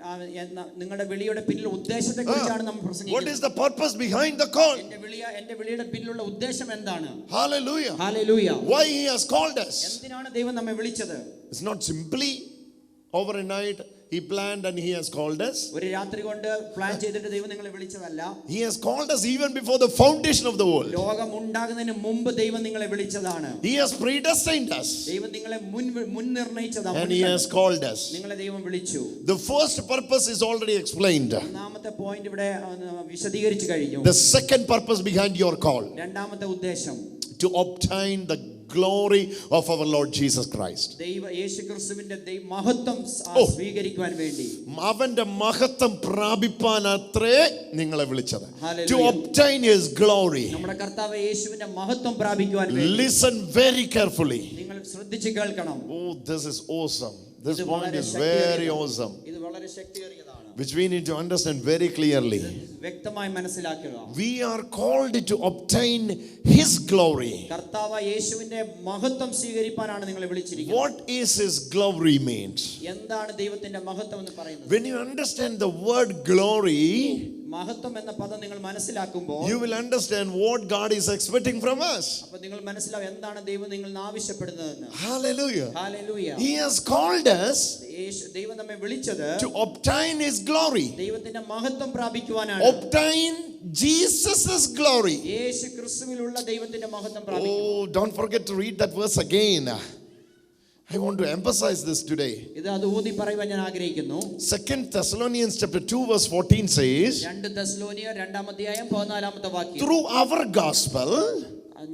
ഈ, ആ, എന്ന- നിങ്ങളുടെ വിളിയുടെ പിന്നിൽ ഉദ്ദേശത്തെ കുറിച്ചാണ് നമ്മൾ What പ്രസംഗിക്കുന്നത് is the purpose behind the call? എന്റെ വിളിയ എന്റെ വിളിയുടെ പിന്നിലുള്ള ഉദ്ദേശം എന്താണ് Hallelujah. Hallelujah Why he has called us. എന്തിനാണ് ദൈവം നമ്മെ വിളിച്ചത് It's not simply over a night he planned and he has called us. ഒരു രാത്രി കൊണ്ട് പ്ലാൻ ചെയ്തിട്ട് ദൈവം നിങ്ങളെ വിളിച്ചതല്ല He has called us even before the foundation of the world. ലോകം ഉണ്ടാകുന്നതിന് മുമ്പ് ദൈവം നിങ്ങളെ വിളിച്ചതാണ് He has predestined us ദൈവം നിങ്ങളെ മുൻ മുൻ നിർണയിച്ചതാണ് and he has called us. നിങ്ങളെ ദൈവം വിളിച്ചു The first purpose is already explained. ഒന്നാമത്തെ പോയിന്റ് ഇവിടെ ആ, വിശദീകരിച്ചു കഴിഞ്ഞു The second purpose behind your call രണ്ടാമത്തെ ഉദ്ദേശം to obtain the glory of our Lord Jesus Christ. ദൈവ യേശു ക്രിസ്തുവിന്റെ ദൈ- മഹത്വം സ- ആ, ഓ. സ്വീകരിക്കുവാൻ വേണ്ടി അവന്റെ മഹത്വം പ്രാപിപ്പാൻ അത്രേ നിങ്ങളെ വിളിച്ചത് Hallelujah. to obtain his glory നമ്മുടെ കർത്താവ് യേശുവിന്റെ മഹത്വം പ്രാപിക്കുവാൻ വേണ്ടി listen very carefully നിങ്ങൾ ശ്രദ്ധിച്ച് കേൾക്കണം oh this is awesome this ഇത് point വളരെ is very ശക്തിയേറിയതാണ്. awesome ഇത് വളരെ ശക്തിയേറിയതാണ് which we need to understand very clearly വ്യക്തമായി മനസ്സിലാക്കുക we are called to obtain his glory കർത്താവ് യേശുവിന്റെ മഹത്വം സ്വീകരിപ്പാനാണ് നിങ്ങളെ വിളിച്ചിരിക്കുന്നത് what is his glory means എന്താണ് ദൈവത്തിന്റെ മഹത്വം എന്ന് പറയുന്നത് when you understand the word glory മഹത്വം എന്ന പദം നിങ്ങൾ മനസ്സിലാക്കുമ്പോൾ you will understand what god is expecting from us അപ്പൊ നിങ്ങൾ മനസ്സിലാവും എന്താണ് ദൈവം നിങ്ങൾ ആവശ്യപ്പെടുന്നതെന്ന് hallelujah hallelujah he has called us യേശു ദൈവം നമ്മെ വിളിച്ചത് to obtain his glory ദൈവത്തിന്റെ മഹത്വം പ്രാപിക്കുവാനാണ് obtain jesus' glory യേശു ക്രിസ്തുവിലുള്ള ദൈവത്തിന്റെ മഹത്വം പ്രാപിക്കും oh don't forget to read that verse again i want to emphasize this today ഇത് അത് ഊതി പറയുവാൻ ഞാൻ ആഗ്രഹിക്കുന്നു second thessalonians chapter 2 verse 14 says രണ്ട് തെസ്ലോനിയ രണ്ടാം അധ്യായം പതിനാലാമത്തെ വാക്യം through our gospel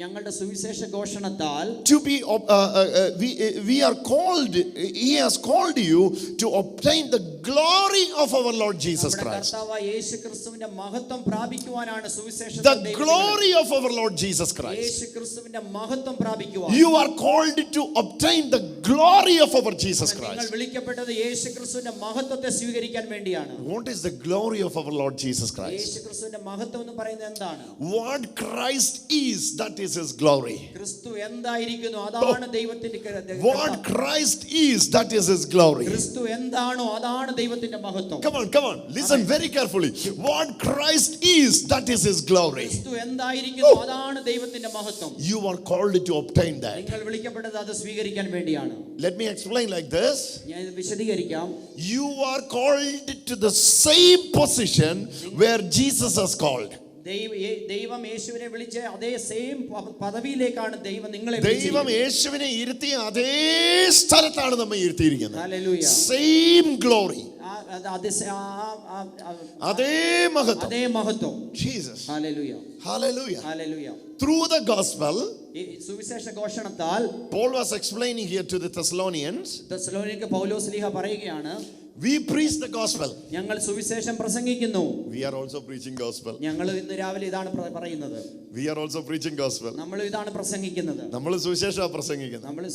ഞങ്ങളുടെ സുവിശേഷ ഘോഷണത്താൽ to be ob- uh, uh, uh, we, uh, we are called he has called you to obtain the glory of our lord jesus നമ്മുടെ christ കർത്താവ് യേശു ക്രിസ്തുവിന്റെ മഹത്വം പ്രാപിക്കുവാനാണ് സുവിശേഷ the glory of our lord jesus christ യേശു ക്രിസ്തുവിന്റെ മഹത്വം പ്രാപിക്കുവാൻ you are called to obtain the glory of our jesus നിങ്ങൾ christ വിളിക്കപ്പെട്ടത് യേശു ക്രിസ്തുവിന്റെ മഹത്വത്തെ സ്വീകരിക്കാൻ വേണ്ടിയാണ് what is the glory of our lord jesus christ യേശു ക്രിസ്തുവിന്റെ മഹത്വം എന്ന് പറയുന്നത് എന്താണ് what christ is that is his glory ക്രിസ്തു എന്തായിരിക്കുന്നു അതാണ് ദൈവത്തിന്റെ ക- what christ is that is his glory ക്രിസ്തു എന്താണോ അതാണ് ദൈവത്തിന്റെ മഹത്വം come on come on listen very carefully what christ is that is his glory ക്രിസ്തു എന്തായിരിക്കുന്നു അതാണ് ദൈവത്തിന്റെ മഹത്വം you are called to obtain that നിങ്ങൾ വിളിക്കപ്പെട്ടത് അത് സ്വീകരിക്കാൻ വേണ്ടിയാണ് let me explain like this ഞാൻ ഇത് വിശദീകരിക്കാം you are called to the same position where jesus has called ദൈവം യേശുവിനെ വിളിച്ച അതേ സെയിം പദവിയിലേക്കാണ് ദൈവം നിങ്ങളെ ദൈവം യേശുവിനെ ഇരുത്തി അതേ സ്ഥലത്താണ് നമ്മൾ ഇരുത്തിയിരിക്കുന്നത്. സെയിം ഗ്ലോറി അതേ മഹത്വം. അതേ മഹത്വം. Jesus hallelujah hallelujah hallelujah through the gospel സുവിശേഷ ഘോഷണത്താൽ Paul was explaining here to the Thessalonians തെസ്സലോനിക്ക് പൗലോസ് ലീഹ പറയുകയാണ് we preach the gospel ഞങ്ങൾ സുവിശേഷം പ്രസംഗിക്കുന്നു we are also preaching gospel ഞങ്ങൾ ഇന്ന് രാവിലെ ഇതാണ് പ്ര- പറയുന്നത് we are also preaching gospel നമ്മൾ ഇതാണ് പ്രസംഗിക്കുന്നത് നമ്മൾ സുവിശേഷ പ്രസംഗിക്കുന്നത് നമ്മൾ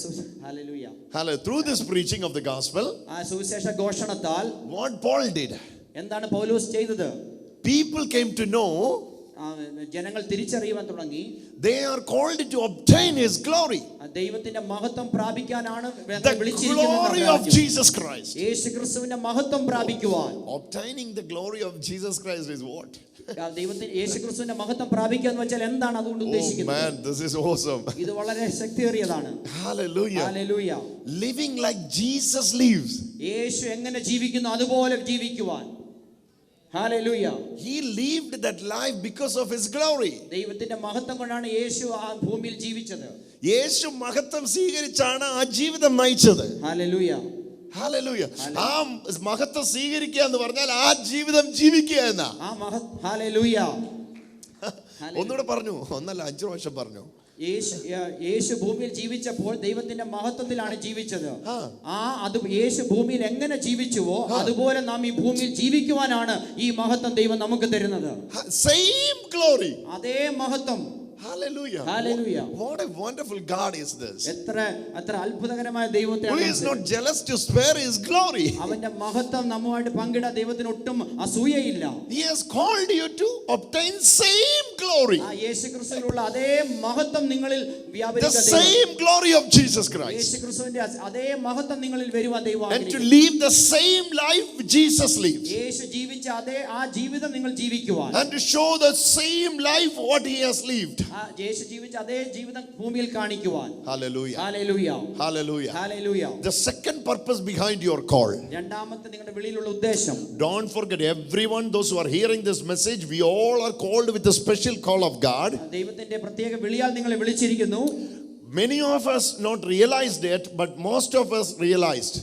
ഹാലലുയ Hallelujah. through this preaching of the gospel ആ സുവിശേഷ ഘോഷണത്താൽ what paul did എന്താണ് പൗലോസ് ചെയ്തത് people came to know ആ, ജനങ്ങൾ തിരിച്ചറിയുവാൻ തുടങ്ങി they are called to obtain his glory ആ ദൈവത്തിന്റെ മഹത്വം പ്രാപിക്കാനാണ് the glory of വിളിച്ചിരിക്കുന്നത് jesus christ യേശു ക്രിസ്തുവിന്റെ മഹത്വം പ്രാപിക്കുവാൻ obtaining the glory of jesus christ is what ആ, ദൈവത്തിന് യേശു ക്രിസ്തുവിന്റെ മഹത്വം പ്രാപിക്കുക എന്ന് വെച്ചാൽ എന്താണ് അതുകൊണ്ട് oh ഉദ്ദേശിക്കുന്നത് man this is awesome ഇത് വളരെ ശക്തിയേറിയതാണ് hallelujah hallelujah living like jesus lives യേശു എങ്ങനെ ജീവിക്കുന്നു അതുപോലെ ജീവിക്കുവാൻ hallelujah he lived that life because of his glory. ദൈവത്തിന്റെ മഹത്വം കൊണ്ടാണ് യേശു ആ ഭൂമിയിൽ ജീവിച്ചത്. യേശു മഹത്വം സ്വീകരിച്ചാണ് ആ ജീവിതം നയിച്ചത്. Hallelujah Hallelujah. ആ മഹത്വം സ്വീകരിക്കുക എന്ന് പറഞ്ഞാൽ ആ ജീവിതം ജീവിക്കുക എന്നാ. ഒന്നുകൂടെ പറഞ്ഞു. ഒന്നല്ല അഞ്ചു പ്രാവശ്യം പറഞ്ഞു. യേശു യേശു ഭൂമിയിൽ ജീവിച്ചപ്പോൾ ദൈവത്തിന്റെ മഹത്വത്തിലാണ് ജീവിച്ചത് ആ. അത് യേശു ഭൂമിയിൽ എങ്ങനെ ജീവിച്ചുവോ അതുപോലെ നാം ഈ ഭൂമിയിൽ ജീവിക്കുവാനാണ് ഈ മഹത്വം ദൈവം നമുക്ക് തരുന്നത് സെയിം glory. അതേ മഹത്വം Hallelujah. Hallelujah. What a wonderful God is this. എത്ര എത്ര അത്ഭുതകരമായ Who ദൈവത്തെ is not jealous to spare his glory. അവന്റെ മഹത്വം നമ്മുമായിട്ട് പങ്കിടാൻ ദൈവത്തിന് ഒട്ടും അസൂയയില്ല He has called you to obtain same glory. ആ യേശു ക്രിസ്തുവിലുള്ള അതേ മഹത്വം നിങ്ങളിൽ The വ്യാപരിക്കാൻ ദൈവം- same glory of Jesus Christ. യേശു ക്രിസ്തുവിന്റെ അതേ മഹത്വം നിങ്ങളിൽ വരുവാൻ ദൈവം And to ആഗ്രഹിക്കുന്നു. live the same life Jesus lives. യേശു ജീവിച്ച അതേ ആ ജീവിതം നിങ്ങൾ ജീവിക്കുവാൻ And to show the same life what he has lived. ആ യേശു ജീവിച്ച അതേ ജീവിതം ഭൂമിയിൽ കാണിക്കുവാൻ Hallelujah. Hallelujah Hallelujah. Hallelujah The second purpose behind your call. രണ്ടാമത്തെ നിങ്ങളുടെ വെളിയിലുള്ള ഉദ്ദേശം Don't forget, everyone, those who are hearing this message, we all are called with a special call of God. ദൈവത്തിന്റെ പ്രത്യേക വിളിയാൽ നിങ്ങളെ വിളിച്ചിരിക്കുന്നു Many of us not realized it, but most of us realized.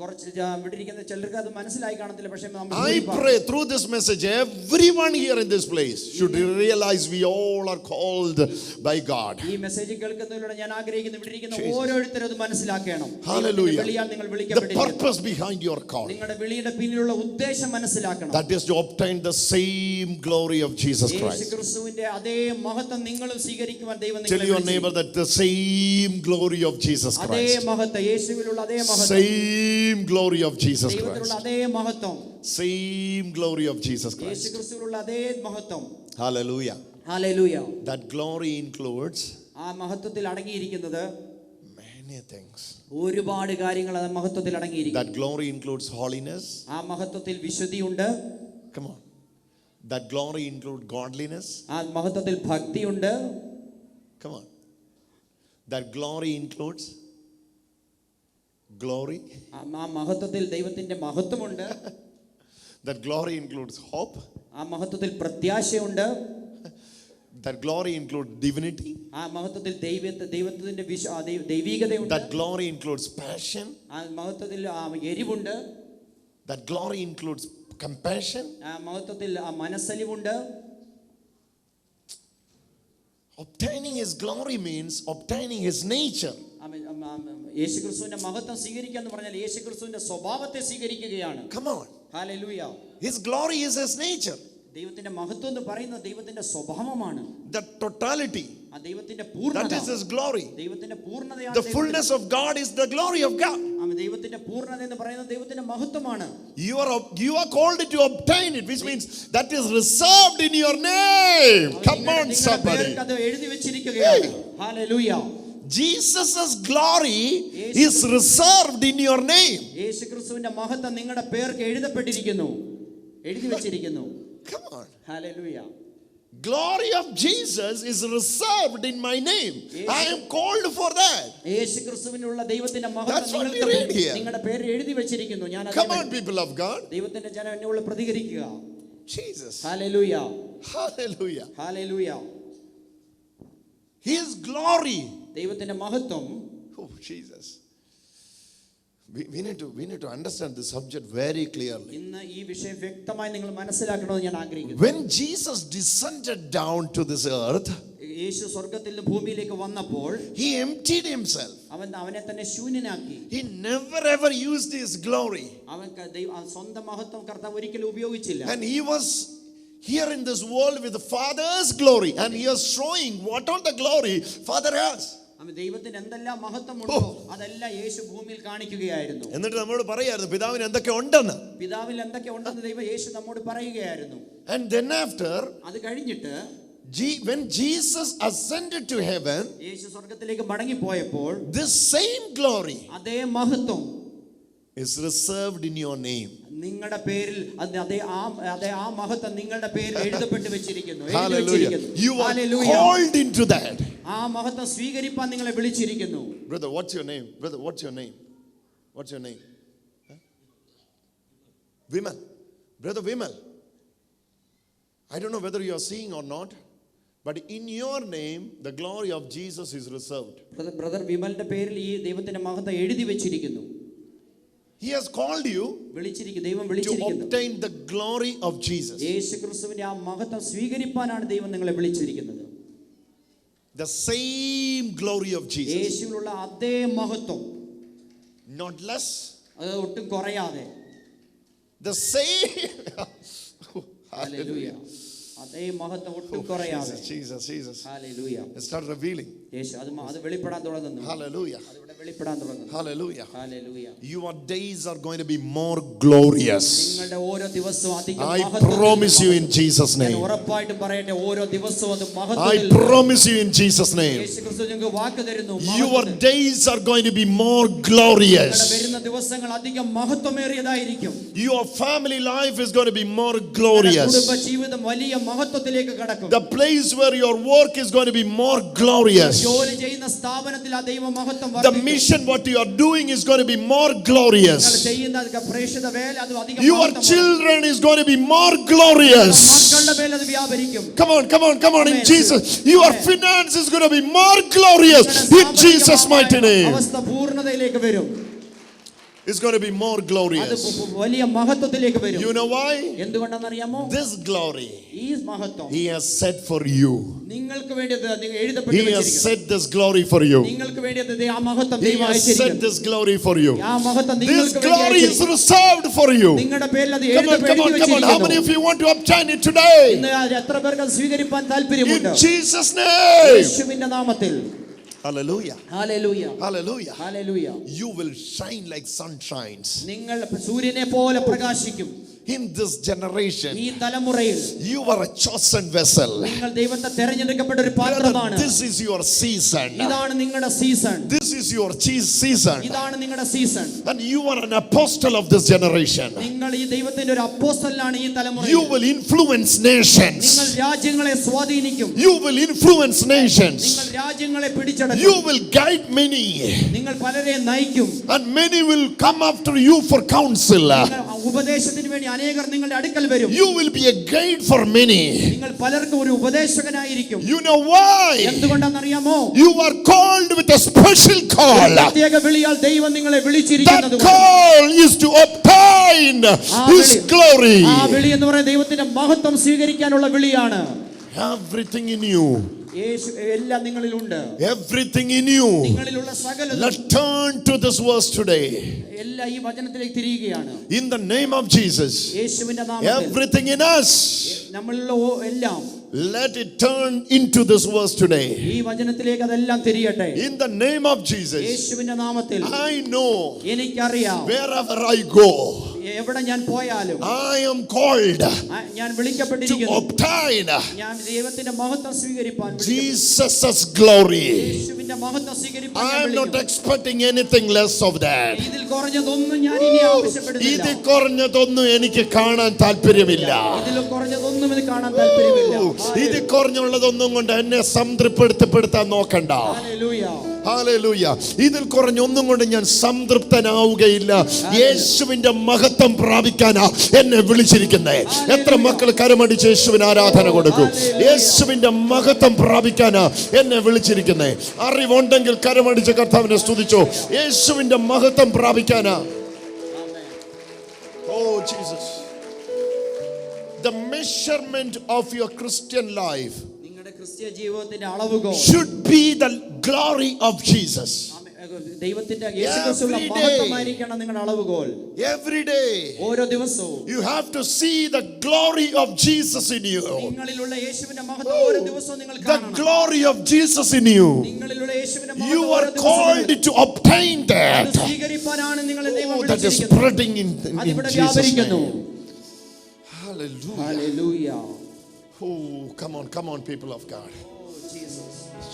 കുറച്ച് ജ- ഇവിടെ ഇരിക്കുന്ന ചിലർക്ക് അത് മനസ്സിലായി കാണത്തില്ല പക്ഷെ നമ്മൾ I ഭൂരിഭാഗം- pray through this message, everyone here in this place should realize we all are called by God. ഈ മെസ്സേജ് കേൾക്കുന്നതിലൂടെ ഞാൻ ആഗ്രഹിക്കുന്നു ഇവിടെ ഇരിക്കുന്ന Jesus. ഓരോരുത്തരും അത് മനസ്സിലാക്കണം Hallelujah. ദൈവത്തിന്റെ വിളിയാൽ നിങ്ങൾ The വിളിക്കപ്പെട്ടിരിക്കുന്നു purpose behind your call. നിങ്ങളുടെ വിളിയുടെ പിന്നിലുള്ള ഉദ്ദേശം മനസ്സിലാക്കണം That is to obtain the same glory of Jesus Yeshu Christ. ക്രിസ്തുവിന്റെ അതേ മഹത്വം നിങ്ങളും സ്വീകരിക്കുവാൻ ദൈവം Tell നിങ്ങളെ your neighbor വിളിച്ചിരിക്കുന്നു. that the same glory of Jesus അതേ Christ. മഹത്വം യേശുവിലുള്ള അതേ മഹത്വം Same glory of Jesus ദൈവത്തിലുള്ള Christ. അതേ മഹത്വം Same glory of Jesus Yeshu Christ. ക്രിസ്തുവിലുള്ള അതേ മഹത്വം Hallelujah. Hallelujah That glory includes ആ മഹത്വത്തിൽ അടങ്ങിയിരിക്കുന്നത് many things. ഒരുപാട് കാര്യങ്ങൾ ആ മഹത്വത്തിൽ അടങ്ങിയിരിക്കുന്നു That glory includes holiness. ആ മഹത്വത്തിൽ വിശുദ്ധിയുണ്ട് Come on. That glory includes godliness. ആ മഹത്വത്തിൽ ഭക്തിയുണ്ട് Come on. That glory includes glory. ആ ആ മഹത്വത്തിൽ ദൈവത്തിന്റെ മഹത്വമുണ്ട് That glory includes hope. ആ മഹത്വത്തിൽ പ്രത്യാശയുണ്ട് That glory includes divinity. ആ മഹത്വത്തിൽ ദൈവ ദൈവത്തിന്റെ വിശ്വ ആ ദൈവ- ദൈവീകതയുണ്ട് That glory includes passion. ആ മഹത്വത്തിൽ ആ എരിവുണ്ട് That glory includes compassion. ആ മഹത്വത്തിൽ ആ മനസ്സലിവുണ്ട് Obtaining His glory means obtaining His nature. ആമേൻ. ആം, ആം, ആം. യേശുക്രിസ്തുവിന്റെ മഹത്വം സ്വീകരിക്കുക എന്ന് പറഞ്ഞാൽ യേശുക്രിസ്തുവിന്റെ സ്വഭാവത്തെ സ്വീകരിക്കുകയാണ് Come on. Hallelujah His glory is His nature. ദൈവത്തിന്റെ മഹത്വം എന്ന് പറയുന്നത് ദൈവത്തിന്റെ സ്വഭാവമാണ് The totality. ആ ദൈവത്തിന്റെ That പൂർണ്ണത is His glory. ദൈവത്തിന്റെ പൂർണ്ണതയാണ് The ദൈവത്തിന്റെ- fullness of God is the glory of God. ആമേൻ. ദൈവത്തിന്റെ പൂർണ്ണത എന്ന് പറയുന്നത് ദൈവത്തിന്റെ മഹത്വമാണ് You are, you are called to obtain it, which means that is reserved in your name. അവൻ Come നിങ്ങളുടെ- on, നിങ്ങളുടെ somebody. പേർക്ക് അത് എഴുതി വെച്ചിരിക്കുകയാണ് hallelujah Jesus' glory is reserved in your name. യേശുക്രിസ്തുവിന്റെ മഹത്വം നിങ്ങളുടെ പേർക്ക് എഴുതപ്പെട്ടിരിക്കുന്നു എഴുതി വെച്ചിരിക്കുന്നു Come on. Hallelujah Glory of Jesus is reserved in my name. I am called for that. യേശുക്രിസ്തുവിനുള്ള ദൈവത്തിന്റെ മഹത്വം That's what we നിങ്ങൾക്ക് read here. നിങ്ങളുടെ പേര് എഴുതി വെച്ചിരിക്കുന്നു ഞാൻ Come അതേ on, people of God. ദൈവത്തിന്റെ ജനം എന്നോട് പ്രതികരിക്കുക Jesus. Hallelujah Hallelujah. Hallelujah His glory. ദൈവത്തിന്റെ മഹത്വം Oh, Jesus. We, we, need to, we need to understand this subject very clearly. ഇന്ന് ഈ വിഷയം വ്യക്തമായി നിങ്ങൾ മനസ്സിലാക്കണമെന്ന് ഞാൻ ആഗ്രഹിക്കുന്നു When Jesus descended down to this earth, യേശു സ്വർഗത്തിൽ നിന്ന് ഭൂമിയിലേക്ക് വന്നപ്പോൾ he emptied himself. അവൻ അവനെ തന്നെ ശൂന്യനാക്കി He never ever used his glory. അവൻ ക- ദൈവ- ആ സ്വന്തം മഹത്വം കർത്താവ് ഒരിക്കലും ഉപയോഗിച്ചില്ല And he was here in this world with the Father's glory. And he was showing what all the glory Father has. ദൈവത്തിന് എന്തെല്ലാം മഹത്വമുണ്ടോ അതെല്ലാം യേശു ഭൂമിയിൽ കാണിക്കുകയായിരുന്നു. എന്നിട്ട് നമ്മളോട് പറയായിരുന്നു പിതാവിന് എന്തൊക്കെ ഉണ്ടെന്ന്? പിതാവിൽ എന്തൊക്കെ ഉണ്ടെന്ന് ദൈവം യേശു നമ്മോട് പറയുകയായിരുന്നു. ആൻഡ് ദെൻ ആഫ്റ്റർ അത് കഴിഞ്ഞിട്ട് when Jesus ascended to heaven, യേശു സ്വർഗത്തിലേക്ക് മടങ്ങിപ്പോയപ്പോൾ this same glory അതേ മഹത്വം is reserved in your name. നിങ്ങളുടെ പേരിൽ അത് ആ അതേ ആ മഹത്വം നിങ്ങളുടെ പേരിൽ എഴുതപ്പെട്ട് വെച്ചിരിക്കുന്നു. You are called into that. ആ മഹത്വം സ്വീകരിപ്പാൻ നിങ്ങളെ വിളിച്ചിരിക്കുന്നു Brother, what's your name? Brother, what's your name? What's your name? Huh? Vimal. Brother Vimal. I don't know whether you are seeing or not, but in your name, the glory of Jesus is reserved. Brother brother വിമലിന്റെ പേരിൽ ഈ ദൈവത്തിന്റെ മഹത്വം എഴുതി വെച്ചിരിക്കുന്നു He has called you വിളിച്ചിരിക്കുന്നു ദൈവം to വിളിച്ചിരിക്കുന്നു obtain the glory of Jesus. യേശു ക്രിസ്തുവിന്റെ ആ മഹത്വം സ്വീകരിപ്പാനാണ് ദൈവം നിങ്ങളെ വിളിച്ചിരിക്കുന്നത് The same glory of Jesus. യേശുവിലുള്ള അതേ മഹത്വം Not less. അത് ഒട്ടും കുറയാതെ The same. ഹല്ലേലൂയ അതേ മഹത്വം ഒട്ടും കുറയാതെ Jesus, Jesus, Jesus. Hallelujah It started revealing. Hallelujah. Hallelujah. Your days are going to be more glorious. I promise you in Jesus' name. I promise you in Jesus' name. Your days are going to be more glorious. Your family life is going to be more glorious. The place where your work is going to be more glorious. ജോലി ചെയ്യുന്ന സ്ഥാപനത്തിൽ ആ ദൈവ മഹത്വം The വർദ്ധിക്കും. mission, what you are doing, is going to be more നിങ്ങൾ glorious. ചെയ്യുന്ന അധിക പ്രേക്ഷിത വേല അത് അധികം Your മഹത്വം children is going to be more glorious. മക്കളുടെ മേൽ അത് വ്യാപരിക്കും Come on, come on, come on in Amen. Jesus. Your Amen. finance is going to be more glorious നിങ്ങളുടെ in Jesus' mighty സാമ്പത്തികമായ name. അവസ്ഥ പൂർണ്ണതയിലേക്ക് വരും It's going to be more അത് glorious. പു- വലിയ മഹത്വത്തിലേക്ക് വരും You know why? എന്തുകൊണ്ടെന്നറിയാമോ This glory ഈ മഹത്വം He has set for you. നിങ്ങൾക്ക് വേണ്ടി അത് നിങ്ങൾ എഴുതപ്പെട്ട് He has വെച്ചിരിക്കുന്നു. set this glory for you. നിങ്ങൾക്ക് വേണ്ടി അത് ദൈവം- ആ മഹത്വം He ദൈവം has set അയച്ചിരിക്കുന്നു this glory for you. ആ മഹത്വം This നിങ്ങൾക്ക് വേണ്ടി glory is അയച്ചിരിക്കുന്നു. reserved for you. നിങ്ങളുടെ പേരിൽ അത് Come on, എഴുതി come on, എഴുതി come on. How many വെച്ചിരിക്കുന്നു of you want to obtain it today? ഇന്ന് അത് എത്ര പേർക്ക് അത് സ്വീകരിപ്പാൻ താല്പര്യമുണ്ട് In Jesus' name. യേശുവിന്റെ നാമത്തിൽ Hallelujah. Hallelujah Hallelujah. Hallelujah You will shine like sun shines. നിങ്ങൾ സൂര്യനെ പോലെ പ്രകാശിക്കും In this generation, ഈ തലമുറയിൽ you are a chosen vessel. നിങ്ങൾ ദൈവത്തെ തെരഞ്ഞെടുക്കപ്പെട്ട ഒരു Brother, പാത്രമാണ് this is your season. ഇതാണ് നിങ്ങളുടെ season This is your cheese season. ഇതാണ് നിങ്ങളുടെ season And you are an apostle of this generation. നിങ്ങൾ ഈ ദൈവത്തിന്റെ ഒരു അപ്പോസ്റ്റലാണ് ഈ തലമുറ You will influence nations. നിങ്ങൾ രാജ്യങ്ങളെ സ്വാധീനിക്കും You will influence nations. നിങ്ങൾ രാജ്യങ്ങളെ പിടിച്ചടക്കും You will guide many. നിങ്ങൾ പലരെ നയിക്കും And many will come after you for counsel. നിങ്ങൾ ഉപദേശത്തിന് വേണ്ടി അനേകർ നിങ്ങളുടെ അടുക്കൽ വരും You will be a guide for many. നിങ്ങൾ പലർക്കും ഒരു ഉപദേശകനായിരിക്കും You know why? എന്തുകൊണ്ടാണെന്നറിയാമോ You are called with a special call. പ്രത്യേക വിളിയാൽ ദൈവം നിങ്ങളെ That വിളിച്ചിരിക്കുന്നത് call is to obtain His glory glory. ആ വിളി എന്ന് പറയുന്നത് ദൈവത്തിന്റെ മഹത്വം സ്വീകരിക്കാനുള്ള വിളിയാണ് Everything in you, യേശു എല്ലാം നിങ്ങളിലുണ്ട് everything in you. നിങ്ങളിലുള്ള സകല Let's turn to this verse today. എല്ലാം ഈ വചനത്തിലേക്ക് തിരിയുകയാണ് In the name of Jesus, യേശുവിന്റെ നാമത്തിൽ everything in us, നമ്മളിലുള്ള ഓ- എല്ലാം let it turn into this verse today. ഈ വചനത്തിലേക്ക് അതെല്ലാം തിരിയട്ടെ In the name of Jesus, യേശുവിന്റെ നാമത്തിൽ I know എനിക്കറിയാം wherever I go, എവിടെ ഞാൻ പോയാലും ഐ ആം കോൾഡ് ഞാൻ വിളിക്കപ്പെട്ടിരിക്കുന്നു. ഒബ്ടൈൻ ഞാൻ ദൈവത്തിന്റെ മഹത്വം സ്വീകരിക്കാൻ ജീസസ് ഗ്ലോറി യേശുവിന്റെ മഹത്വം സ്വീകരിക്കാൻ I am not expecting anything less of that ഇതിൽ കുറഞ്ഞതൊന്നും ഞാൻ ഇനി ആവശ്യപ്പെടുന്നില്ല. ഇതിൽ കുറഞ്ഞതൊന്നും എനിക്ക് കാണാൻ താല്പര്യമില്ല. ഇതിൽ കുറഞ്ഞതൊന്നും എനിക്ക് കാണാൻ താല്പര്യമില്ല. ഇതിൽ കുറഞ്ഞുള്ളതൊന്നും കൊണ്ട് എന്നെ സംതൃപ്തിപ്പെടുത്താൻ നോക്കണ്ട. Hallelujah hallelujah. ഇതിൽ കുറഞ്ഞൊന്നും കൊണ്ട് ഞാൻ സംതൃപ്തനാവുകയില്ല. യേശുവിന്റെ മഹത്വം പ്രാപിക്കാനാ എന്നെ വിളിച്ചിരിക്കുന്നേ. എത്ര മക്കൾ കരമടിച്ച് യേശുവിന് ആരാധന കൊടുക്കും. യേശുവിന്റെ മഹത്വം പ്രാപിക്കാനാ എന്നെ വിളിച്ചിരിക്കുന്നേ. അറിവുണ്ടെങ്കിൽ കരമടിച്ച് കർത്താവിനെ സ്തുതിച്ചോ. യേശുവിന്റെ മഹത്വം പ്രാപിക്കാനാ. ഓ Jesus. The measurement of your Christian life. ക്രിസ്ത്യ ജീവിതത്തിന്റെ അളവുകോൽ should be the glory of Jesus. ദൈവത്തിന്റെ യേശുക്രിസ്തുവിന്റെ Every day. മഹത്വമായിരിക്കണം നിങ്ങളുടെ അളവുകോൽ Every day, ഓരോ ദിവസവും you have to see the glory of Jesus in you. നിങ്ങളിലുള്ള യേശുവിന്റെ മഹത്വം ഓരോ ദിവസവും നിങ്ങൾ The കാണണം glory of Jesus in you. നിങ്ങളിലുള്ള യേശുവിന്റെ You മഹത്വം are ഓരോ ദിവസവും called നിങ്ങൾ- to obtain അത് that. സ്വീകരിപ്പാനാണ് നിങ്ങളെ ദൈവം Oh, that is വിളിച്ചിരിക്കുന്നത് spreading in, in അതിവിടെ Jesus' വ്യാപരിക്കുന്നു name. Hallelujah. Hallelujah Oh, come on, come on, people of God.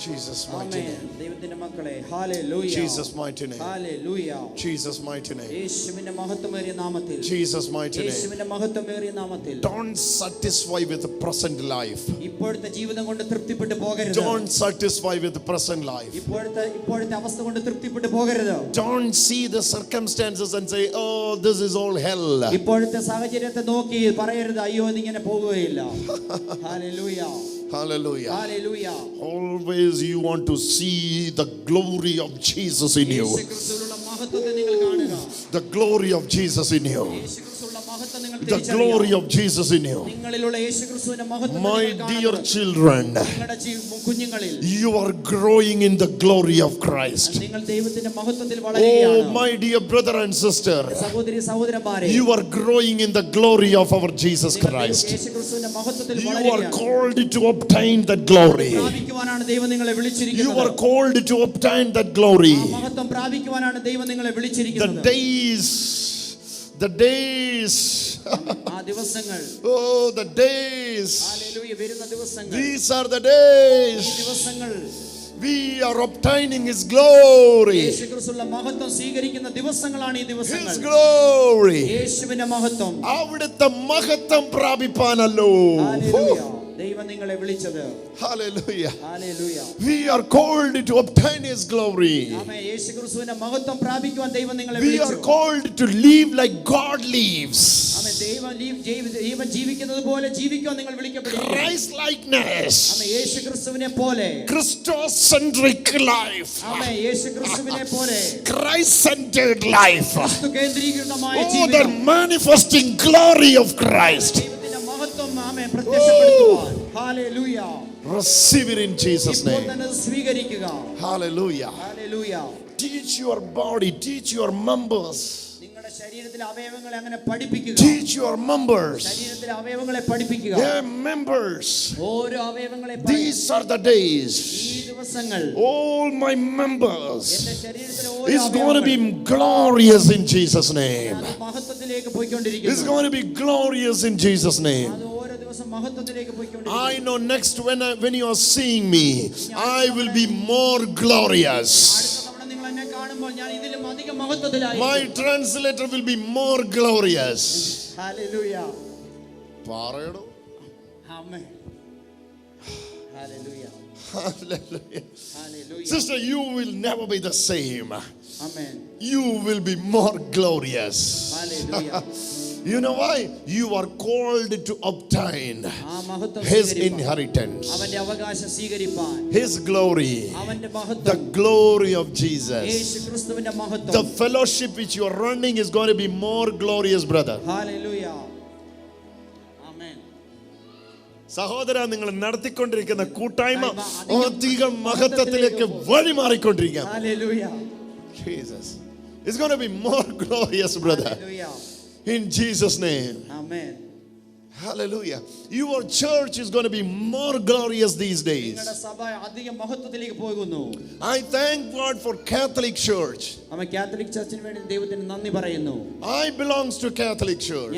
Jesus' mighty amen name. ദൈവത്തിന്റെ മക്കളെ hallelujah Jesus' mighty name. Hallelujah Jesus' mighty name. യേശുവിന്റെ മഹത്വമേറിയ നാമത്തിൽ Jesus' mighty name. യേശുവിന്റെ മഹത്വമേറിയ നാമത്തിൽ Don't satisfy with the present life. ഇപ്പോഴത്തെ ജീവിതം കൊണ്ട് തൃപ്തിപ്പെട്ടു പോകരുത് Don't satisfy with the present life. ഇപ്പോഴത്തെ ഇപ്പോഴത്തെ അവസ്ഥ കൊണ്ട് തൃപ്തിപ്പെട്ടു പോകരുത് Don't see the circumstances and say, oh, this is all hell. ഇപ്പോഴത്തെ സാഹചര്യത്തെ നോക്കി പറയരുത് അയ്യോ ഇതിങ്ങനെ പോകുകയില്ല hallelujah Hallelujah. Hallelujah. Always you want to see the glory of Jesus in you. The glory of Jesus in you the glory of Jesus in you. My dear children, you are growing in the glory of Christ. Oh, my dear brother and sister, you are growing in the glory of our Jesus Christ. You are called to obtain that glory. You are called to obtain that glory. The days the days, ആ ദിവസങ്ങൾ oh, the days. Hallelujah, വരുന്ന ദിവസങ്ങൾ These are the ഈ days ദിവസങ്ങൾ we are obtaining His glory. യേശുക്രിസ്തുള്ള മഹത്വം സ്വീകരിക്കുന്ന ദിവസങ്ങളാണ് ഈ ദിവസങ്ങൾ His glory. യേശുവിന്റെ മഹത്വം അവിടുത്തെ മഹത്വം പ്രാപിപ്പാനല്ലോ ഹല്ലേലൂയ. ദൈവം നിങ്ങളെ വിളിച്ചത് Hallelujah. Hallelujah. We are called to obtain His glory. ആമേൻ. യേശുക്രിസ്തുവിന്റെ മഹത്വം പ്രാപിക്കുവാൻ ദൈവം നിങ്ങളെ We വിളിച്ചു are called to live like God lives. ആമേൻ. ദൈവം ലീ- ജീവി- ദൈവം ജീവിക്കുന്നത് പോലെ ജീവിക്കുവാൻ നിങ്ങൾ വിളിക്കപ്പെട്ടിരിക്കുന്നു Christ likeness. ആമേൻ. യേശുക്രിസ്തുവിനെ പോലെ Christocentric life. ആമേൻ. യേശുക്രിസ്തുവിനെ പോലെ Christ centered life. ക്രിസ്തു കേന്ദ്രീകൃതമായ Oh, the ജീവിതം manifesting glory of Christ. ദൈവത്തിന്റെ മഹത്വം ആമേൻ പ്രത്യക്ഷപ്പെടുത്തുവാൻ hallelujah. Receive it in Jesus' ഇപ്പോൾ name. തന്നെ അത് സ്വീകരിക്കുക Hallelujah. Hallelujah. Teach your body, teach your members, നിങ്ങളുടെ ശരീരത്തിലെ അവയവങ്ങളെ അങ്ങനെ പഠിപ്പിക്കുക teach your members. ശരീരത്തിലെ അവയവങ്ങളെ പഠിപ്പിക്കുക Their members. ഓരോ അവയവങ്ങളെ പഠി- These are the days. ഈ ദിവസങ്ങൾ All my members എന്റെ ശരീരത്തിലെ ഓരോ is going to be അവയവങ്ങളും glorious in Jesus' name. അത് മഹത്വത്തിലേക്ക് It's പോയിക്കൊണ്ടിരിക്കുന്നു going to be glorious in Jesus' name. അത് ഓരോ ദിവസം മഹത്വത്തിലേക്ക് I പോയിക്കൊണ്ടിരിക്കുന്നു know next when I, when you are seeing me, I will be more glorious. അടുത്ത തവണ നിങ്ങൾ എന്നെ കാണുമ്പോൾ ഞാൻ ഇതിലും അധികം മഹത്വത്തിലായി My translator will be more glorious. Hallelujah പറയടോ. Amen hallelujah Hallelujah. Hallelujah Sister, you will never be the same. Amen You will be more glorious. Hallelujah You know why? You are called to obtain ആ മഹത്വം His സ്വീകരിപ്പാൻ. inheritance, അവന്റെ അവകാശം സ്വീകരിപ്പാൻ His glory, അവന്റെ the മഹത്വം glory of Jesus. യേശു ക്രിസ്തുവിന്റെ The മഹത്വം fellowship which you are running is going to be more glorious, brother. Hallelujah ആമേൻ സഹോദര നിങ്ങൾ നടത്തിക്കൊണ്ടിരിക്കുന്ന കൂട്ടായ്മ അധികം മഹത്വത്തിലേക്ക് വഴിമാറിക്കൊണ്ടിരിക്കുക hallelujah Jesus. It's going to be more glorious, brother. Hallelujah In Jesus' name. Amen. Hallelujah. Your church is going to be more glorious these days. I thank God for Catholic Church. I belongs to Catholic Church.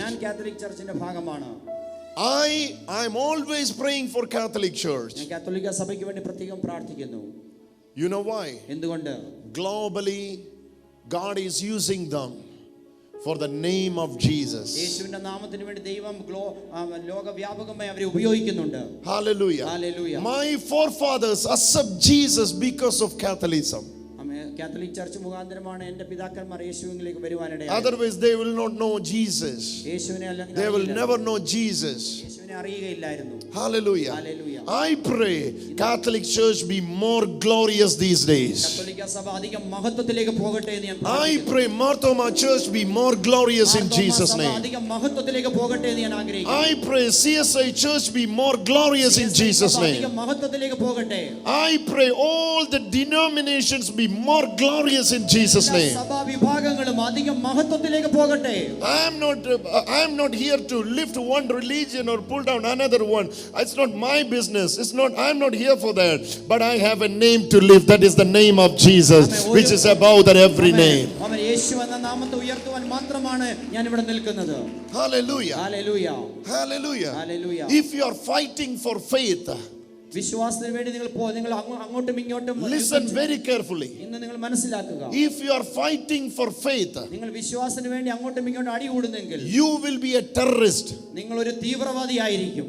I I'm always praying for Catholic Church. You know why? Globally, God is using them for the name of Jesus. യേശുവിന്റെ നാമത്തിന് വേണ്ടി ദൈവം glow ആ, ലോകവ്യാപകമായി അവരെ ഉപയോഗിക്കുന്നുണ്ട് Hallelujah. Hallelujah. My forefathers accept Jesus because of Catholicism. അമ്മേ, Catholic church മുഖാന്തരമാണ് എന്റെ പിതാക്കന്മാർ യേശുവിലേക്ക് വരുവാനിടയായത് Otherwise, they will not know Jesus. യേശുവിനെ അല്ലെങ്കിൽ They will അറിയില്ല. never know Jesus. യേശുവിനെ അറിയുകയില്ലായിരുന്നു Hallelujah. Hallelujah. I pray Catholic Church be more glorious these days. I pray Marthoma Church be more glorious in Jesus' name. I pray CSI Church be more glorious in Jesus' name. I pray all the denominations be more glorious in Jesus' name. I am not, uh, I am not here to lift one religion or pull down another one. It's not my business. It's not I am not here for that. But I have a name to lift. That is the name of Jesus, which is above that every name. അവൻ യേശു എന്ന നാമത്തെ ഉയർത്തുവാൻ മാത്രമാണ് ഞാൻ ഇവിടെ നിൽക്കുന്നത് Hallelujah. Hallelujah Hallelujah. Hallelujah If you are fighting for faith, വിശ്വാസത്തിന് വേണ്ടി നിങ്ങൾ പോ നിങ്ങൾ അങ്ങോ- അങ്ങോട്ടും ഇങ്ങോട്ടും listen very carefully. ഇന്ന് നിങ്ങൾ മനസ്സിലാക്കുക If you are fighting for faith, നിങ്ങൾ വിശ്വാസത്തിന് വേണ്ടി അങ്ങോട്ടും ഇങ്ങോട്ടും അടി കൂടുന്നെങ്കിൽ you will be a terrorist. നിങ്ങൾ ഒരു തീവ്രവാദിയായിരിക്കും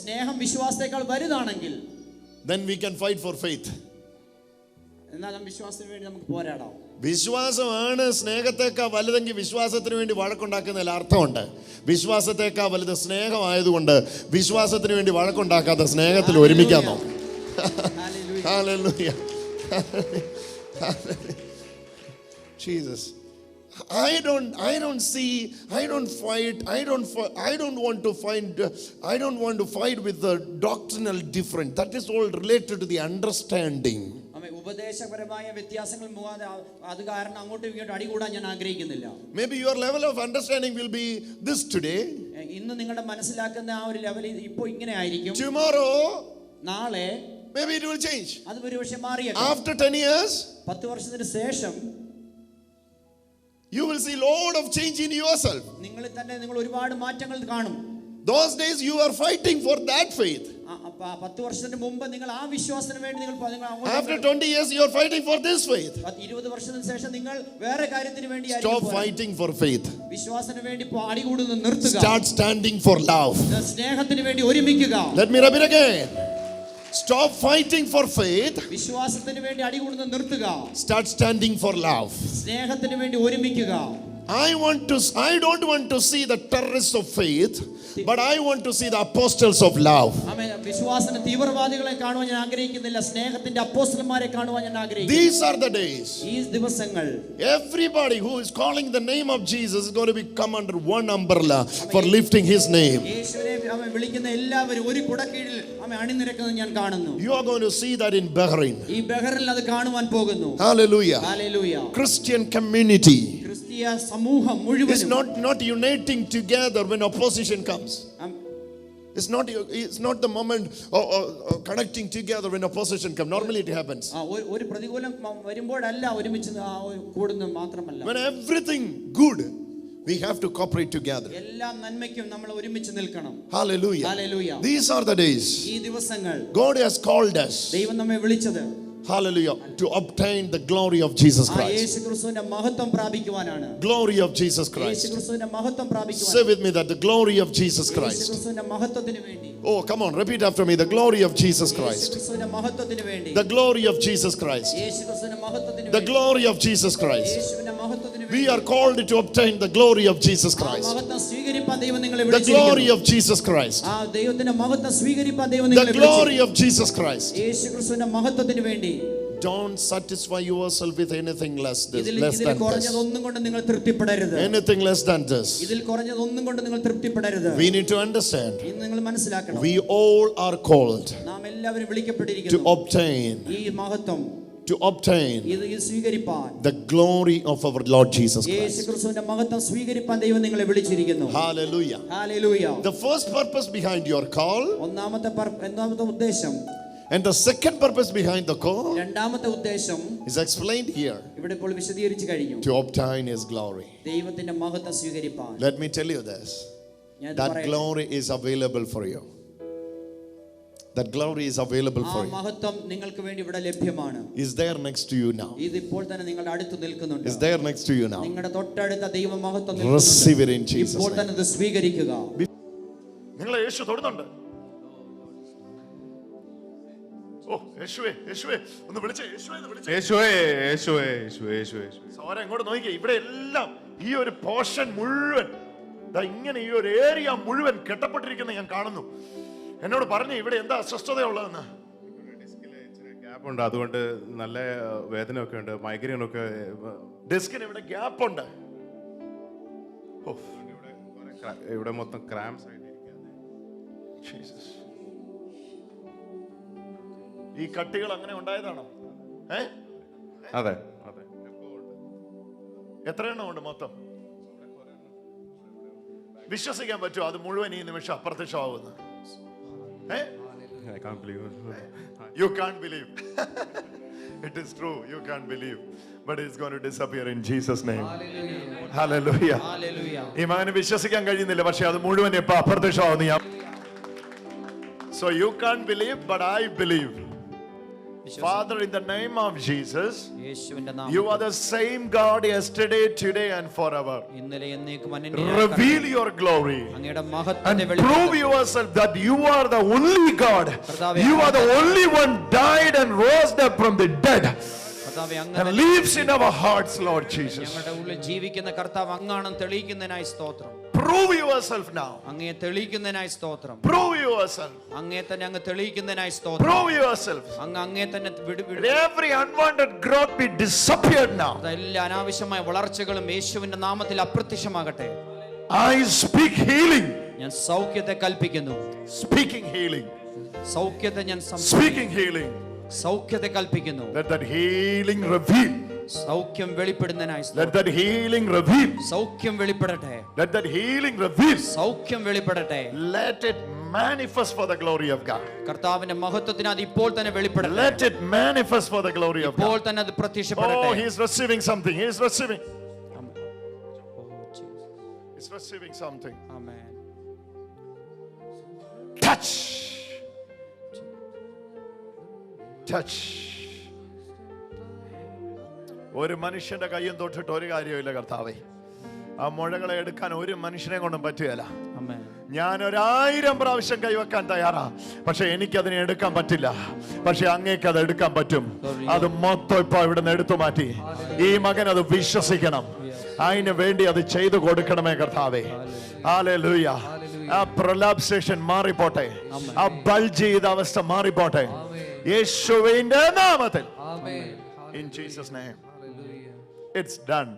സ്നേഹം വിശ്വാസത്തെക്കാൾ വലുതാണെങ്കിൽ then we can fight for faith. എന്നാൽ വിശ്വാസത്തിന് വേണ്ടി നമുക്ക് പോരാടാം വിശ്വാസമാണ് സ്നേഹത്തേക്കാൾ വലുതെങ്കിൽ വിശ്വാസത്തിന് വേണ്ടി വഴക്കുണ്ടാക്കുന്നതിൽ അർത്ഥമുണ്ട് വിശ്വാസത്തേക്കാൾ വലുത് സ്നേഹമായതുകൊണ്ട് വിശ്വാസത്തിന് വേണ്ടി വഴക്കുണ്ടാക്കാത്ത സ്നേഹത്തിൽ ഒരുമിക്കാൻ നോക്കും. Jesus. I don't I don't see I don't fight I don't fi- I don't want to find uh, I don't want to fight with the doctrinal difference that is all related to the understanding ആമേൻ. ഉപദേശപരമായ വ്യത്യാസങ്ങൾ മുഖാതെ ആ- അത് കാരണം അങ്ങോട്ടും ഇങ്ങോട്ടും അടികൂടാൻ ഞാൻ ആഗ്രഹിക്കുന്നില്ല maybe your level of understanding will be this today A, ഇന്ന് നിങ്ങളുടെ മനസ്സിലാക്കുന്ന ആ ഒരു ലെവലിൽ ഇപ്പോൾ ഇങ്ങനെ ആയിരിക്കും tomorrow നാളെ maybe it will change അത് ഒരുപക്ഷെ മാറിയ after 10 years പത്ത് വർഷത്തിന് ശേഷം you will see lot of change in yourself നിങ്ങളിൽ തന്നെ നിങ്ങൾ ഒരുപാട് മാറ്റങ്ങൾ കാണും those days you are fighting for that faith ആ, അപ്പ ആ പത്ത് വർഷത്തിന് മുമ്പ് നിങ്ങൾ ആ വിശ്വാസത്തിന് വേണ്ടി നിങ്ങൾ പ- നിങ്ങൾ after അങ്ങോട്ട് 20 years you are fighting for this faith പത്ത് ഇരുപത് വർഷത്തിന് ശേഷം നിങ്ങൾ വേറെ കാര്യത്തിന് വേണ്ടി stop fighting for faith വിശ്വാസത്തിന് വേണ്ടി പോ- അടികൂടുന്നത് നിർത്തുക start standing for love സ്നേഹത്തിന് വേണ്ടി ഒരുമിക്കുക let me rub it again stop fighting for faith വിശ്വാസത്തിന് വേണ്ടി അടികൂടുന്നത് നിർത്തുക start standing for love സ്നേഹത്തിന് വേണ്ടി ഒരുമിക്കുക i want to i don't want to see the terrorists of faith but i want to see the apostles of love ആമേ വിശ്വാസത്തിന് തീവ്രവാദികളെ കാണുവാൻ ഞാൻ ആഗ്രഹിക്കുന്നില്ല സ്നേഹത്തിന്റെ അപ്പോസ്റ്റലന്മാരെ കാണുവാൻ ഞാൻ ആഗ്രഹിക്കുന്നു these are the days ഈ ദിവസങ്ങൾ everybody who is calling the name of jesus is going to be come under one umbrella for lifting his name യേശുവിനെ അവൻ വിളിക്കുന്ന എല്ലാവരും ഒരു കുടക്കീഴിൽ അവൻ അണിനിരക്കുന്നത് ഞാൻ കാണുന്നു you are going to see that in bahrain ഈ ബഹറിൽ അത് കാണുവാൻ പോകുന്നു hallelujah ഹല്ലേലൂയ christian community ക്രിസ്തീയ സമൂഹം is മുഴുവൻ not not uniting together when opposition comes It's not, it's not the moment of, of- of connecting together when opposition comes. Normally it happens. ഒരു പ്രതികൂലം മ- വരുമ്പോഴല്ല ഒരുമിച്ച് ആ ഒരു കൂടുന്നത് മാത്രമല്ല When everything good, we have to cooperate together. എല്ലാ നന്മയ്ക്കും നമ്മൾ ഒരുമിച്ച് നിൽക്കണം Hallelujah. Hallelujah These are the days ഈ ദിവസങ്ങൾ God has called us. ദൈവം നമ്മെ വിളിച്ചത് Hallelujah. To obtain the glory of Jesus ആ Christ. യേശു ക്രിസ്തുവിന്റെ മഹത്വം പ്രാപിക്കുവാനാണ് Glory of Jesus Yeshu Christ. ക്രിസ്തുവിന്റെ മഹത്വം Say പ്രാപിക്കുവാൻ with me that the glory of Jesus Yeshu Christ. ക്രിസ്തുവിന്റെ മഹത്വത്തിന് വേണ്ടി Oh, come on, repeat after me. The glory of Jesus Yeshu Christ. ക്രിസ്തുവിന്റെ മഹത്വത്തിന് വേണ്ടി The glory of Jesus Christ. യേശു ക്രിസ്തുവിന്റെ മഹത്വത്തിന് The വേണ്ടി glory of Jesus Christ. യേശുവിന്റെ മഹത്വത്തിന് We are called to obtain the glory of Jesus Christ. The glory of Jesus Christ. The glory of Jesus Christ. Don't satisfy yourself with anything less, this, less than this. Anything less than this. We need to understand. We all are called to obtain to obtain the glory of our Lord Jesus Christ. Hallelujah. Hallelujah. The first purpose behind your call and the second purpose behind the call is explained here to obtain His glory. Let me tell you this that glory is available for you. That glory is available for you. മഹത്വം നിങ്ങൾക്ക് വേണ്ടി ഇവിടെ ലഭ്യമാണ്. Is there next to you now? ഇത് ഇപ്പോൾ തന്നെ നിങ്ങളുടെ അടുത്ത് നിൽക്കുന്നുണ്ട്. Is there next to you now? നിങ്ങളുടെ തൊട്ടടുത്ത ദൈവ മഹത്വം Receive it in Jesus' ഇപ്പോൾ തന്നെ ഇത് സ്വീകരിക്കുക. നിങ്ങളെ യേശു തൊടുന്നുണ്ട്. ഓ യേശുവേ യേശുവേ ഒന്ന് വിളിച്ചേ യേശുവേ എന്ന് വിളിച്ചേ. യേശുവേ യേശുവേ യേശുവേ യേശുവേ സോര ഇങ്ങോട്ട് നോക്കിയേ ഇവിടെ എല്ലാം ഈ ഒരു പോർഷൻ മുഴുവൻ ദാ ഇങ്ങനെ ഈ ഒരു ഏരിയ മുഴുവൻ കെട്ടപ്പെട്ടിരിക്കുന്ന ഞാൻ കാണുന്നു. എന്നോട് പറഞ്ഞു ഇവിടെ എന്താ അസ്വസ്ഥതയുള്ളതെന്ന്. ഉണ്ട് അതുകൊണ്ട് നല്ല വേദനയൊക്കെ ഉണ്ട്. മൈഗ്രെയിൻ ഒക്കെ ഡിസ്കിന് ഇവിടെ ഗ്യാപ്പ് ഉണ്ട് ഇവിടെ മൊത്തം ക്രാംസ് ഈ കട്ടികൾ അങ്ങനെ ഉണ്ടായതാണോ? ഏ? അതെ അതെ. എത്ര എണ്ണം. ഉണ്ട് മൊത്തം വിശ്വസിക്കാൻ പറ്റുമോ? അത് മുഴുവൻ ഈ നിമിഷം അപ്രത്യക്ഷമാവുന്നു ഏ I can't believe it. You can't believe. it is true. You can't believe. But it's going to disappear in Jesus' name. Hallelujah. ഈ മകന് വിശ്വസിക്കാൻ കഴിയുന്നില്ല പക്ഷെ അത് മുഴുവൻ ഇപ്പൊ അപ്രത്യക്ഷമാവുന്നു ഞാൻ so you can't believe but I believe Father, in the name of Jesus, യേശുവിന്റെ you നാമത്തിൽ are the same God yesterday, today, and forever. ഇന്നലെ എന്നേക്കും Reveal your glory. അങ്ങയുടെ and മഹത്വത്തെ prove വെളിപ്പെടുത്തുക yourself that you are the only God. You are the only one died and rose up from the dead കർത്താവെ അങ്ങ് and തന്നെ lives in our hearts, Lord Jesus. ഞങ്ങളുടെ ഉള്ളിൽ ജീവിക്കുന്ന കർത്താവ് അങ്ങാണെന്ന് തെളിയിക്കുന്നതിനായി സ്തോത്രം Prove yourself now അങ്ങയെ തെളിയിക്കുന്നതിനായി സ്തോത്രം. പ്രൂവ് യുവർ സെൽഫ് അങ്ങയെ തന്നെ അങ്ങ് തെളിയിക്കുന്നതിനായി സ്തോത്രം. പ്രൂവ് യുവർ സെൽഫ് അങ്ങ് അങ്ങയെ തന്നെ every unwanted growth be disappeared now എല്ലാ അനാവശ്യമായ വളർച്ചകളും യേശുവിന്റെ നാമത്തിൽ അപ്രത്യക്ഷമാകട്ടെ. ഐ സ്പീക്ക് ഹീലിംഗ് ഞാൻ സൗഖ്യത്തെ കൽപ്പിക്കുന്നു. സ്പീക്കിംഗ് ഹീലിംഗ് സൗഖ്യത്തെ ഞാൻ സ്പീക്കിംഗ് ഹീലിംഗ് സൗഖ്യത്തെ കൽപ്പിക്കുന്നു. ദാറ്റ് ഹീലിംഗ് റിവീൽ സൗഖ്യം വെളിപ്പെടുന്നതിനായി സ്തോത്രം. Let that healing reveal. സൗഖ്യം വെളിപ്പെടട്ടെ Let that healing reveal. സൗഖ്യം വെളിപ്പെടട്ടെ Let it manifest for the glory of God. കർത്താവിന്റെ മഹത്വത്തിന് അത് ഇപ്പോൾ തന്നെ വെളിപ്പെടട്ടെ Let it manifest for the glory of ഇപ്പോൾ God. തന്നെ അത് Oh, പ്രത്യക്ഷപ്പെടട്ടെ he is receiving something. He is receiving. Amen. He's receiving something. Amen. Touch. Touch. ഒരു മനുഷ്യന്റെ കയ്യും തൊട്ടിട്ട് ഒരു കാര്യമില്ല കർത്താവേ. ആ മുഴകളെ എടുക്കാൻ ഒരു മനുഷ്യനെ കൊണ്ടും പറ്റുകയില്ല. ഞാൻ ഒരായിരം പ്രാവശ്യം കൈവെക്കാൻ തയ്യാറാ. പക്ഷെ എനിക്കതിനെ എടുക്കാൻ പറ്റില്ല. പക്ഷെ അങ്ങേക്ക് അത് എടുക്കാൻ പറ്റും. അത് മൊത്തം ഇപ്പൊ ഇവിടുന്ന് എടുത്തു മാറ്റി. ഈ മകൻ അത് വിശ്വസിക്കണം. അതിന് വേണ്ടി അത് ചെയ്തു കൊടുക്കണമേ കർത്താവേ. ആലേ ലൂയ ആ പ്രലാപ്സേഷൻ മാറിപ്പോട്ടെ. ആ ബൾജ് ചെയ്ത അവസ്ഥ മാറിപ്പോട്ടെ. യേശുവിന്റെ നാമത്തിൽ. In Jesus name it's done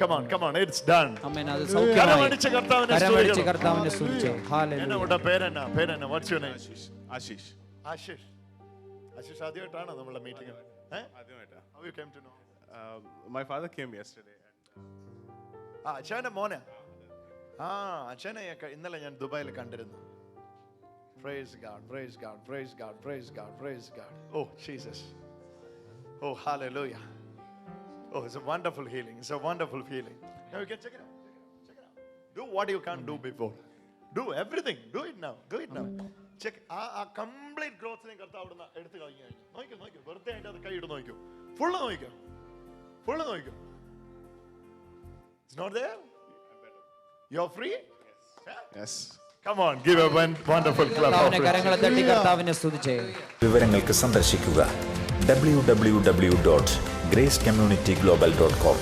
come on come on it's done amen. അത് സൗഖ്യമായി. കരമടിച്ച് കർത്താവിനെ കരമടിച്ച്. കർത്താവിനെ സ്തുതിച്ചു. ഹാലലൂയ. എന്നാ ഉണ്ട പേരെന്നാ പേരെന്നാ? What's your name Ashish Ashish. Ashish. ആദ്യമായിട്ടാണോ നമ്മളെ മീറ്റിംഗ് ആദ്യമായിട്ടാ. How you came to know my father came yesterday ആ അച്ഛന്റെ മോനെ? ആ അച്ഛനെ ഇന്നലെ ഞാൻ ദുബായിൽ കണ്ടിരുന്നു. Praise God praise God praise God praise God praise God oh Jesus oh hallelujah Oh, it's a wonderful healing. It's a wonderful feeling. Now you can check it out. Check it out. Do what you can't do before. Do everything. Do it now. Do it now. Check. ആ ആ complete ഗ്രോത്തിനെ കർത്താവ് അവിടുന്ന് എടുത്തു കഴിഞ്ഞു കഴിഞ്ഞു നോക്കൂ നോക്കൂ വെറുതെ ആയിട്ട് അത് കൈയിട്ട് നോക്കൂ ഫുള്ള് നോക്കൂ ഫുള്ള് നോക്കൂ It's not there? You're free? Yes Come on, give a wonderful clap. കർത്താവിനെ of കരങ്ങളെ തട്ടി കർത്താവിനെ സ്തുതിച്ചേ വിവരങ്ങൾക്ക് സന്ദർശിക്കുക W W W dot grace community global dot com.